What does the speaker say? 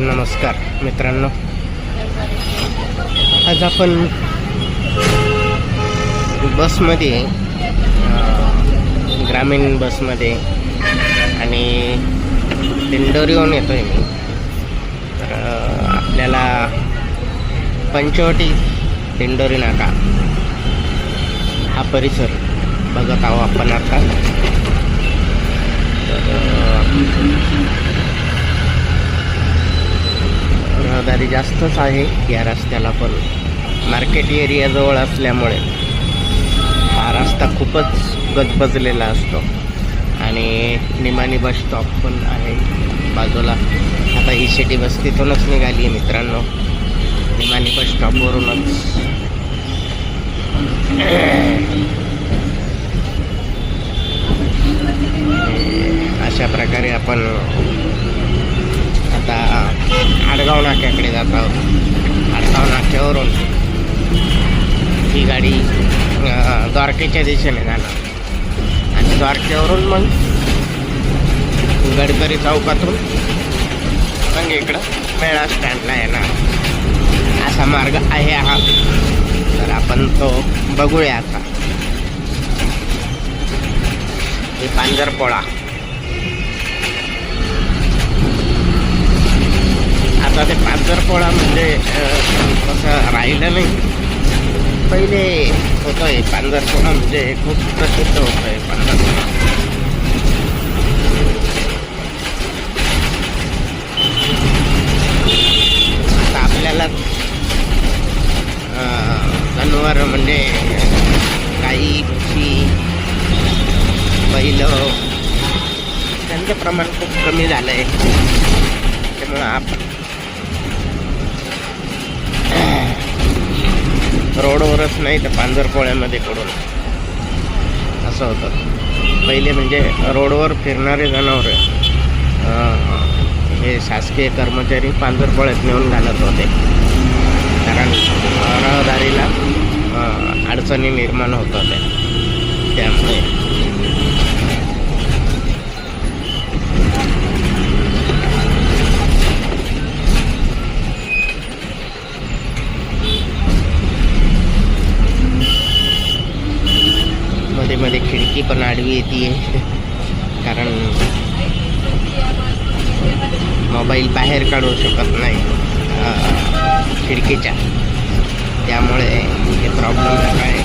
नमस्कार मित्रांनो. आज आपण बसमध्ये ग्रामीण बसमध्ये आणि दिंडोरीहून येतो आहे मी. तर आपल्याला पंचवटी दिंडोरी नाका. हा परिसर बघत आहो आपण आता. तर गर्दी जास्तच आहे या रस्त्याला पण. मार्केट एरियाजवळ असल्यामुळे हा रस्ता खूपच गजबजलेला असतो. आणि निमानी बस स्टॉप पण आहे बाजूला. आता ही सिटी बस तिथूनच निघाली आहे मित्रांनो. निमानी बस स्टॉपवरूनच अशा प्रकारे आपण आडगाव नाक्याकडे जात. आहोत आडगाव नाक्यावरून ही गाडी द्वारकेच्या दिशेने जाणार. आणि द्वारकेवरून मग गडकरी चौकातून मग इकडं मेळा स्टँडला येणार. असा मार्ग आहे हा. तर आपण तो बघूया आता. हे पांजरपोळा. आता ते पांजरपोळा म्हणजे तसं राहिलं नाही. पहिले होतं आहे पांजरपोळा म्हणजे खूप प्रसिद्ध होतं आहे पांजरपोळा. आता आपल्याला जनावर म्हणजे गाई पक्षी बैल त्यांचं प्रमाण खूप कमी झालं आहे त्यामुळं आपण रोडवरच नाही तर पांजरपोळ्यामध्ये पडून. असं होतं. पहिले म्हणजे रोडवर फिरणारे जनावरं हे शासकीय कर्मचारी पांजरपोळ्यात नेऊन घालत होते. कारण रहदारीला अडचणी निर्माण होत होत्या. त्यामुळे मध्ये मध्ये खिडकी पण आडवी येते कारण मोबाईल बाहेर काढू शकत नाही अं, खिडकीच्या त्यामुळे हे प्रॉब्लेम आहे